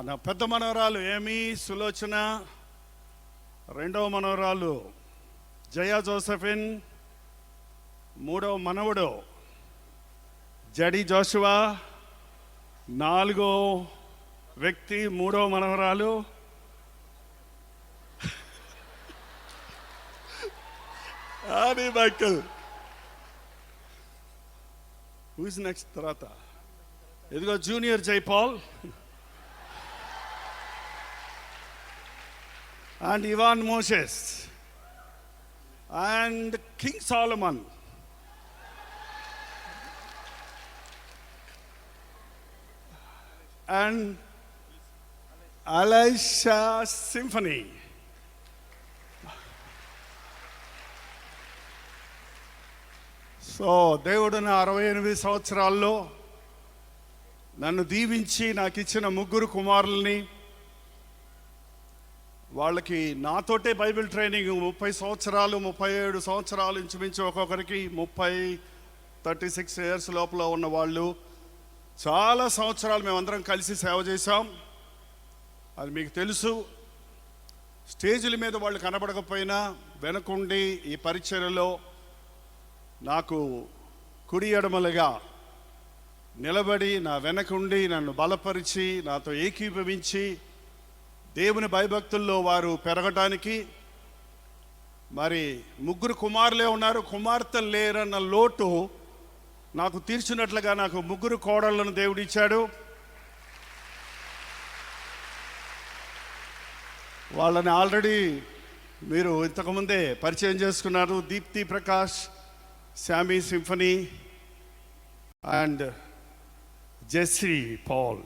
నా పెద్ద మనవరాలు ఏమి సులోచన. రెండవ మనవరాలు జయా జోసఫిన్. మూడవ మనవడు జడి జోషువా. నాలుగో వ్యక్తి మూడవ మనవరాలు. అని మైకల్. హూస్ నెక్స్ట్ తర్వాత? ఇదిగో junior Jaipal and Ivan Moses and king Solomon and Alisha Symphony so దేవుడు నా అరవై ఎనిమిది సంవత్సరాల్లో నన్ను దీవించి నాకు ఇచ్చిన ముగ్గురు కుమారుల్ని వాళ్ళకి నాతోటే బైబిల్ ట్రైనింగ్ ముప్పై సంవత్సరాలు ముప్పై ఏడు సంవత్సరాలు ఇంచుమించు ఒక్కొక్కరికి ముప్పై థర్టీ సిక్స్ ఇయర్స్ లోపల ఉన్న వాళ్ళు. చాలా సంవత్సరాలు మేమందరం కలిసి సేవ చేశాం. అది మీకు తెలుసు. స్టేజీల మీద వాళ్ళు కనబడకపోయినా వెనకుండి ఈ పరిచర్యలో నాకు కుడి ఎడమలుగా నిలబడి నా వెనకుండి నన్ను బలపరిచి నాతో ఏకీభవించి దేవుని భయభక్తుల్లో వారు పెరగటానికి మరి ముగ్గురు కుమారులే ఉన్నారు. కుమార్తెలు లేరన్న లోటు నాకు తీర్చినట్లుగా నాకు ముగ్గురు కోడళ్ళను దేవుడిచ్చాడు వాళ్ళని ఆల్రెడీ మీరు ఇంతకుముందే పరిచయం చేసుకున్నారు. Deepthi Prakash Sammy Symphony and Jessie Paul.